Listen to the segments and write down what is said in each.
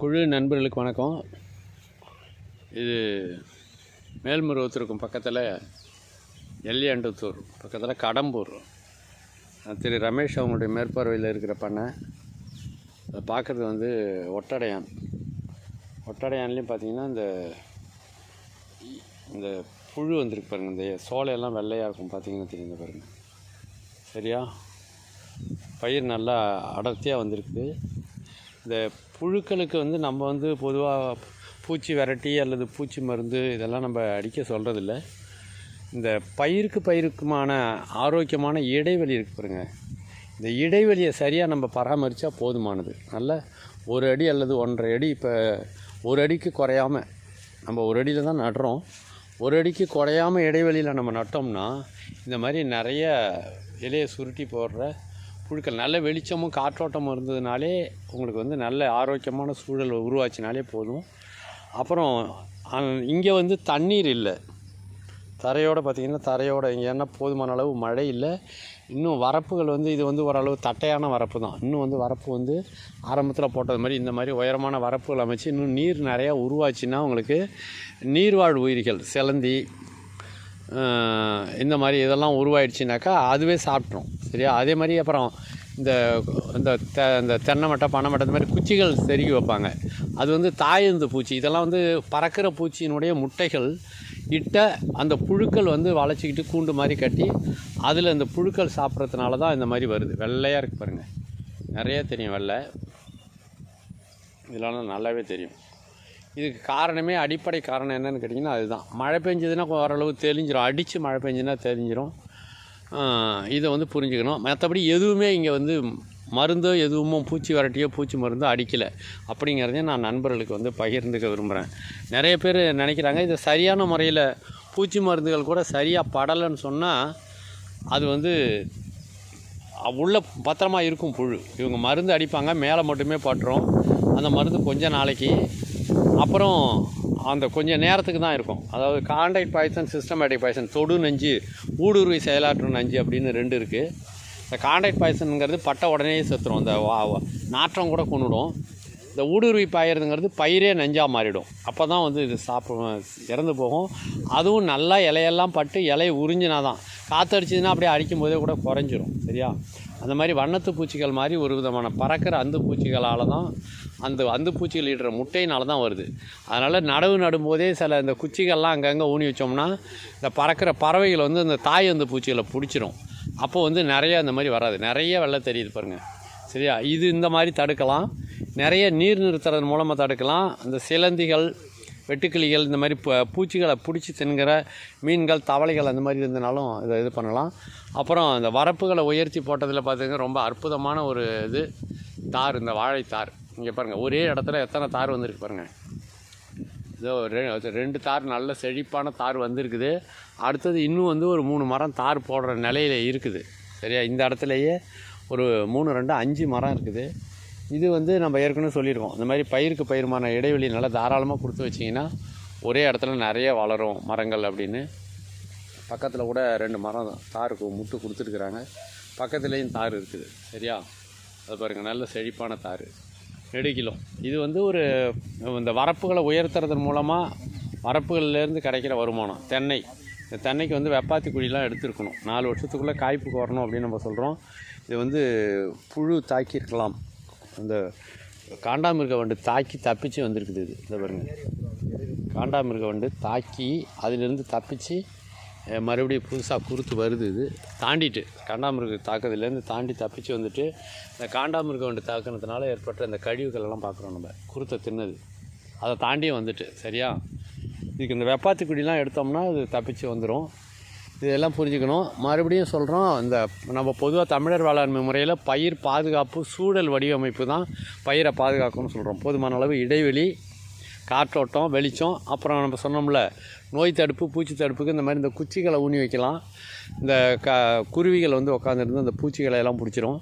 குழு நண்பர்களுக்கு வணக்கம். இது மேல்மருவத்தூருக்கும் பக்கத்தில் எல்லியாண்டத்தூர் பக்கத்தில் கடம்பூர். திரு ரமேஷ் அவங்களுடைய மேற்பார்வையில் இருக்கிற பண்ணை. அதை பார்க்குறது வந்து ஒட்டடையான். ஒட்டடையான்லேயும் பார்த்தீங்கன்னா இந்த இந்த புழு வந்திருக்கு பாருங்கள் இந்த சோலையெல்லாம் வெள்ளையாக இருக்கும் பார்த்தீங்கன்னா தெரியுது பாருங்கள் சரியா? பயிர் நல்லா அடர்த்தியாக வந்திருக்கு. இந்த புழுக்களுக்கு வந்து நம்ம வந்து பொதுவாக பூச்சி விரட்டி அல்லது பூச்சி மருந்து இதெல்லாம் நம்ம அடிக்க சொல்கிறதில்ல இந்த பயிருக்கு பயிருக்குமான ஆரோக்கியமான இடைவெளி இருக்கு பாருங்க. இந்த இடைவெளியை சரியாக நம்ம பராமரித்தா போதுமானது. நல்ல ஒரு அடி அல்லது ஒன்றரை அடி இப்போ ஒரு அடிக்கு குறையாம நம்ம ஒரு அடியில் தான் நடுறோம். ஒரு அடிக்கு குறையாம இடைவெளியில் நம்ம நட்டோம்னா இந்த மாதிரி நிறைய இலையை சுருட்டி போடுற புழுக்கள் நல்ல வெளிச்சமும் காற்றோட்டமும் இருந்ததுனாலே உங்களுக்கு வந்து நல்ல ஆரோக்கியமான சூழல் உருவாச்சினாலே போதும். அப்புறம் இங்கே வந்து தண்ணீர் இல்லை. தரையோடு பார்த்திங்கன்னா தரையோட இங்கே என்ன போதுமான அளவு மழை இல்லை. இன்னும் வரப்புகள் வந்து இது வந்து ஓரளவு தட்டையான வரப்பு தான். இன்னும் வந்து வரப்பு வந்து ஆரம்பத்தில் போட்டது மாதிரி இந்த மாதிரி உயரமான வரப்புகள் அமைச்சு இன்னும் நீர் நிறையா உருவாச்சுன்னா உங்களுக்கு நீர்வாழ் உயிரிகள் சிலந்தி இந்த மாதிரி இதெல்லாம் உருவாயிடுச்சுனாக்கா அதுவே சாப்பிட்ரும் சரியா? அதே மாதிரி அப்புறம் இந்த இந்த தெ இந்த தென்னை மட்டை பனை மட்டை இந்த மாதிரி குச்சிகள் செருகி வைப்பாங்க. அது வந்து தாயந்து பூச்சி. இதெல்லாம் வந்து பறக்கிற பூச்சியினுடைய முட்டைகள் இட்ட அந்த புழுக்கள் வந்து வளைச்சிக்கிட்டு கூண்டு மாதிரி கட்டி அதில் அந்த புழுக்கள் சாப்பிட்றதுனால தான் இந்த மாதிரி வருது. வெள்ளையாக இருக்குது பாருங்கள் நிறைய தெரியும் வெள்ளை. இதெல்லாம் நல்லாவே தெரியும். இதுக்கு காரணமே அடிப்படை காரணம் என்னென்னு கேட்டிங்கன்னா அதுதான். மழை பெஞ்சதுன்னா ஓரளவு தெளிஞ்சிடும் அடித்து மழை பெஞ்சுன்னா தெரிஞ்சிடும் இதை வந்து புரிஞ்சுக்கணும். மற்றபடி எதுவுமே இங்கே வந்து மருந்தோ எதுவும் பூச்சி வரட்டியோ பூச்சி மருந்தோ அடிக்கலை. அப்படிங்கிறதையும் நான் நண்பர்களுக்கு வந்து பகிர்ந்துக்க விரும்புகிறேன் நிறைய பேர் நினைக்கிறாங்க இது சரியான முறையில் பூச்சி மருந்துகள் கூட சரியாக படலைன்னு சொன்னால் அது வந்து உள்ளே உள்ள பத்திரமா இருக்கும் புழு. இவங்க மருந்து அடிப்பாங்க மேலே மட்டுமே பட்டுரும். அந்த மருந்து கொஞ்ச நாளைக்கு அப்புறம் அந்த கொஞ்சம் நேரத்துக்கு தான் இருக்கும். அதாவது கான்டாக்ட் பாய்சன் சிஸ்டமேட்டிக் பாய்சன் தொடு நஞ்சு ஊடுருவி செயலாற்றும் நஞ்சு அப்படின்னு ரெண்டு இருக்குது இந்த கான்டாக்ட் பாய்சனுங்கிறது பட்ட உடனே செத்துரும். அந்த வா நாற்றம் கூட கொண்டுடும் இந்த ஊடுருவி பாயிறதுங்கிறது பயிரே நஞ்சாக மாறிடும். அப்போ தான் வந்து இது சாப்பிடும் இறந்து போகும். அதுவும் நல்லா இலையெல்லாம் பட்டு இலையை உறிஞ்சினா தான் காற்றடிச்சதுன்னா அப்படியே அடிக்கும் போதே கூட குறைஞ்சிரும் சரியா? அந்த மாதிரி வண்ணத்து பூச்சிகள் மாதிரி ஒரு விதமான பறக்கிற அந்து பூச்சிகளால் தான் அந்த அந்து பூச்சிகள் இடுற முட்டையினால தான் வருது. அதனால் நடவு நடும்போதே சில இந்த குச்சிகள்லாம் அங்கங்கே ஊனி வச்சோம்னா இந்த பறக்கிற பறவைகள் வந்து இந்த தாய் அந்த பூச்சிகளை பிடிச்சிரும். அப்போ வந்து நிறைய இந்த மாதிரி வராது. நிறைய வெள்ளை தெரியுது பாருங்கள் சரியா? இது இந்த மாதிரி தடுக்கலாம். நிறைய நீர் நிறுத்துறது மூலமாக தடுக்கலாம். அந்த சிலந்திகள் வெட்டுக்கிளிகள் இந்த மாதிரி பூ பூச்சிகளை பிடிச்சி தின்கிற மீன்கள் தவளைகள் அந்த மாதிரி இருந்தனாலும் இதை இது பண்ணலாம். அப்புறம் இந்த வரப்புகளை உயர்த்தி போட்டதில் பார்த்திங்கன்னா ரொம்ப அற்புதமான ஒரு இது தார் இந்த வாழைத்தார். இங்கே பாருங்கள் ஒரே இடத்துல எத்தனை தார் வந்திருக்கு பாருங்கள் இதோ ரெ- ரெண்டு தார் நல்ல செழிப்பான தார் வந்திருக்குது. அடுத்தது இன்னும் வந்து ஒரு மூணு மரம் தார் போடுற நிலையில் இருக்குது. சரியா? இந்த இடத்துலையே ஒரு மூணு ரெண்டு அஞ்சு மரம் இருக்குது. இது வந்து நம்ம ஏற்கனவே சொல்லியிருக்கோம். இந்த மாதிரி பயிருக்கு பயிருமான இடைவெளி நல்லா தாராளமாக கொடுத்து வச்சிங்கன்னா ஒரே இடத்துல நிறைய வளரும் மரங்கள் அப்படின்னு. பக்கத்தில் கூட ரெண்டு மரம் தாருக்கு முட்டு கொடுத்துருக்குறாங்க. பக்கத்துலேயும் தார் இருக்குது. சரியா? அது பாருங்கள் நல்ல செழிப்பான தார். நெடுகிலும் இது வந்து ஒரு இந்த வரப்புகளை உயர்த்துறதன் மூலமாக வரப்புகள்லேருந்து கிடைக்கிற வருமானம். தென்னை. இந்த தென்னைக்கு வந்து வெப்பாத்தி குழிலாம் எடுத்துருக்கணும். நாலு வருஷத்துக்குள்ளே காய்ப்புக்கு வரணும் அப்படின்னு நம்ம சொல்கிறோம் இது வந்து புழு தாக்கியிருக்கலாம். அந்த காண்டாமிருக வண்டு தாக்கி தப்பிச்சு வந்திருக்குது இது. இந்த பாருங்க. காண்டாமிருக வண்டு தாக்கி அதிலிருந்து தப்பிச்சு மறுபடியும் புதுசாக குருத்து வருது இது. தாண்டிட்டு காண்டாமிருக தாக்குதலேருந்து தாண்டி தப்பிச்சு வந்துட்டு இந்த காண்டாமிருக வண்டு தாக்குனதுனால ஏற்பட்ட இந்த கழிவுகளெல்லாம் பார்க்குறோம் நம்ம. குருத்தை தின்னது. அதை தாண்டியும் வந்துட்டு சரியா? இதுக்கு இந்த வெப்பாத்தி குடிலாம் எடுத்தோம்னா அது தப்பிச்சு வந்துடும் இதெல்லாம் புரிஞ்சுக்கணும். மறுபடியும் சொல்கிறோம் இந்த நம்ம பொதுவாக தமிழர் வேளாண்மை முறையில் பயிர் பாதுகாப்பு சூழல் வடிவமைப்பு தான் பயிரை பாதுகாக்கணும்னு சொல்கிறோம் போதுமான அளவு இடைவெளி காற்றோட்டம் வெளிச்சம் அப்புறம் நம்ம சொன்னோம்ல நோய் தடுப்பு பூச்சி தடுப்புக்கு இந்த மாதிரி இந்த குச்சிகளை ஊனி வைக்கலாம். இந்த க குருவிகள் வந்து உட்காந்துருந்து அந்த பூச்சிகளை எல்லாம் பிடிச்சிரும்.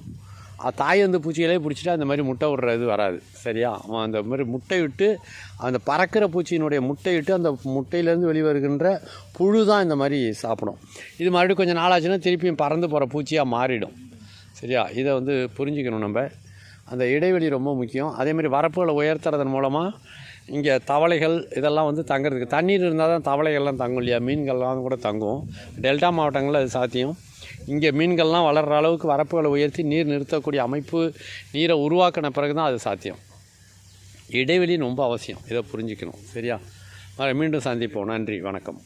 தாய் வந்து பூச்சிகளே பிடிச்சிட்டா அந்த மாதிரி முட்டை விடுற இது வராது. சரியா? அவன் அந்த மாதிரி முட்டை விட்டு அந்த பறக்கிற பூச்சியினுடைய முட்டை விட்டு அந்த முட்டையிலேருந்து வெளிவருகின்ற புழு தான் இந்த மாதிரி சாப்பிடும். இது மறுபடியும் கொஞ்சம் நாளாச்சுன்னா திருப்பியும் பறந்து போகிற பூச்சியாக மாறிடும். சரியா? இதை வந்து புரிஞ்சுக்கணும் நம்ம. அந்த இடைவெளி ரொம்ப முக்கியம். அதேமாதிரி வரப்புகளை உயர்த்துறதன் மூலமாக இங்கே தவளைகள் இதெல்லாம் வந்து தங்குறதுக்கு தண்ணீர் இருந்தால் தான் தவளைகள்லாம் தங்கும் இல்லையா? மீன்கள்லாம் கூட தங்கும். டெல்டா மாவட்டங்களில் அது சாத்தியம். இங்கே மீன்கள்லாம் வளர்கிற அளவுக்கு வரப்புகளை உயர்த்தி நீர் நிறுத்தக்கூடிய அமைப்பு நீரை உருவாக்கின பிறகு தான் அது சாத்தியம். இடைவெளி ரொம்ப அவசியம். இதை புரிஞ்சுக்கணும். சரியா? மீண்டும் சந்திப்போம். நன்றி. வணக்கம்.